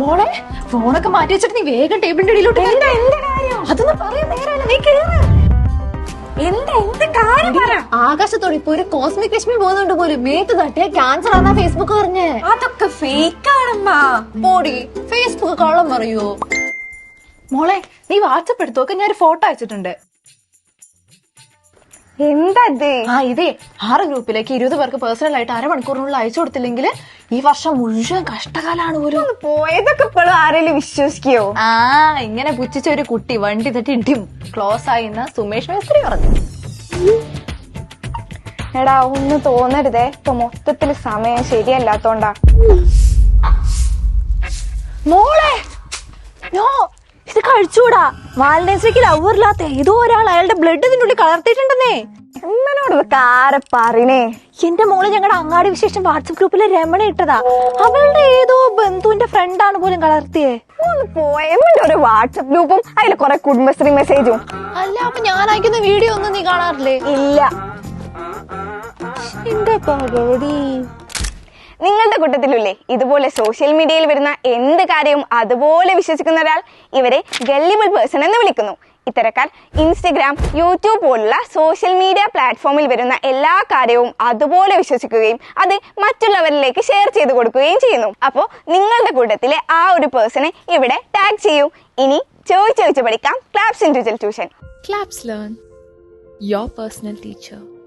മോളെ ഫോണൊക്കെ മാറ്റി വെച്ചിട്ട് നീ വേഗം ടേബിളിന്റെ അടിയിലോട്ട് എന്താ എന്ത് കാര്യം? അതൊന്നും പറയാൻ നേരമല്ല നീ കേറ്. എന്താ എന്ത് കാര്യം പറ. ആകാശത്തോടെ ഇപ്പൊ ഒരു കോസ്മിക് രശ്മി പോകുന്നുണ്ട് പോലും. മേത്ത് തട്ടിയ ക്യാൻസർ ആണെന്നാ ഫേസ്ബുക്ക് പറഞ്ഞേ. അതൊക്കെ ഫേക്ക് ആണമ്മാ. പോടി ഫേസ്ബുക്ക് കള്ളം പറയൂ. മോളെ നീ വാട്സപ്പ് എടുത്തോക്കെ ഞാൻ ഒരു ഫോട്ടോ അയച്ചിട്ടുണ്ട്. എന്താ ഇത് ആ ഇതേ ആറ് ഗ്രൂപ്പിലേക്ക് ഇരുപത് പേർക്ക് പേഴ്സണൽ ആയിട്ട് അരമണിക്കൂറിനുള്ളിൽ അയച്ചു കൊടുത്തില്ലെങ്കിൽ ഈ വർഷം മുഴുവൻ കഷ്ടകാലാണ് ഒരു പോയതൊക്കെ ഇപ്പോഴും ആരെങ്കിലും വിശ്വസിക്കോ? ആ ഇങ്ങനെ പുച്ഛിച്ച ഒരു കുട്ടി വണ്ടി തട്ടി ഇടിയും ക്ലോസ് ആയിന്ന് സുമേഷ് മേസ്ത്രി പറഞ്ഞു. എടാ ഒന്ന് തോന്നരുതേ. ഇപ്പൊ മൊത്തത്തിൽ സമയം ശരിയല്ലാത്തോണ്ടാ മോളെ നോ ഇത് കഴിച്ചൂടാ വാലന്റൈൻസ് ഡേക്ക് ലവറില്ലാത്ത ഏതോ ഒരാൾ അയാളുടെ ബ്ലഡ് ഇതിന്റെ ഉള്ളിൽ എന്നോട് പറയണേ. എന്റെ മോൾ ഞങ്ങളുടെ അങ്ങാടി വിശേഷം വാട്സപ്പ് ഗ്രൂപ്പിലെ രമണ ഇട്ടതാ. അവളുടെ ഏതോ ബന്ധുവിന്റെ ഫ്രണ്ടാണ് പോലും കളർത്തിയേ ഒരു വാട്സപ്പ് ഗ്രൂപ്പും അതിൽ കുറെ കുടുംബശ്രീ മെസ്സേജും അല്ല അപ്പൊ ഞാൻ അയക്കുന്ന വീഡിയോ ഒന്നും നീ കാണാറില്ലേ? ഇല്ല. എന്റെ പകടി നിങ്ങളുടെ കൂട്ടത്തിലുള്ളേ ഇതുപോലെ സോഷ്യൽ മീഡിയയിൽ വരുന്ന എന്ത് കാര്യവും അതുപോലെ വിശ്വസിക്കുന്ന ഒരാൾ ഇവരെ ഗല്ലിബിൾ പേഴ്സൺ എന്ന് വിളിക്കുന്നു. ഇത്തരക്കാർ ഇൻസ്റ്റഗ്രാം യൂട്യൂബ് പോലുള്ള സോഷ്യൽ മീഡിയ പ്ലാറ്റ്ഫോമിൽ വരുന്ന എല്ലാ കാര്യവും അതുപോലെ വിശ്വസിക്കുകയും അത് മറ്റുള്ളവരിലേക്ക് ഷെയർ ചെയ്ത് കൊടുക്കുകയും ചെയ്യുന്നു. അപ്പോൾ നിങ്ങളുടെ കൂട്ടത്തിലെ ആ ഒരു പേഴ്സണെ ഇവിടെ ടാഗ് ചെയ്യൂ. ഇനി ചോദിച്ചു ചോദിച്ചു പഠിക്കാം. Claps individual tuition claps learn your personal teacher.